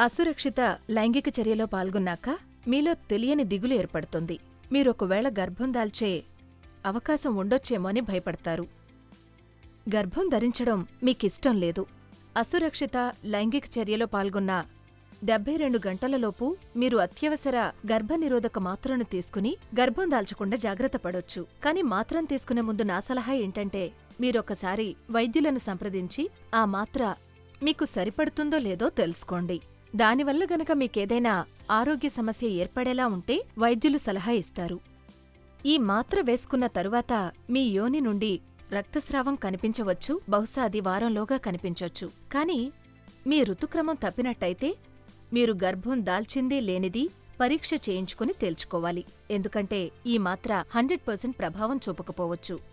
అసురక్షిత లైంగిక చర్యలో పాల్గొన్నాక మీలో తెలియని దిగులు ఏర్పడుతుంది. మీరొకవేళ గర్భం దాల్చే అవకాశం ఉండొచ్చేమో అని భయపడతారు. గర్భం ధరించడం మీకిష్టం లేదు. అసురక్షిత లైంగిక చర్యలో పాల్గొన్న డెబ్బై రెండు గంటలలోపు మీరు అత్యవసర గర్భనిరోధక మాత్రను తీసుకుని గర్భం దాల్చకుండా జాగ్రత్త పడొచ్చు. కానీ మాత్రం తీసుకునే ముందు నా సలహా ఏంటంటే మీరొకసారి వైద్యులను సంప్రదించి ఆ మాత్ర మీకు సరిపడుతుందో లేదో తెలుసుకోండి. దానివల్ల గనక మీకేదైనా ఆరోగ్య సమస్య ఏర్పడేలా ఉంటే వైద్యులు సలహా ఇస్తారు. ఈ మాత్ర వేసుకున్న తరువాత మీ యోని నుండి రక్తస్రావం కనిపించవచ్చు బహుశా అది వారంలోగా కనిపించొచ్చు. కానీ మీ ఋతుక్రమం తప్పినట్టయితే మీరు గర్భం దాల్చింది లేనిది పరీక్ష చేయించుకుని తేల్చుకోవాలి. ఎందుకంటే ఈ మాత్ర హండ్రెడ్ పర్సెంట్ ప్రభావం చూపకపోవచ్చు.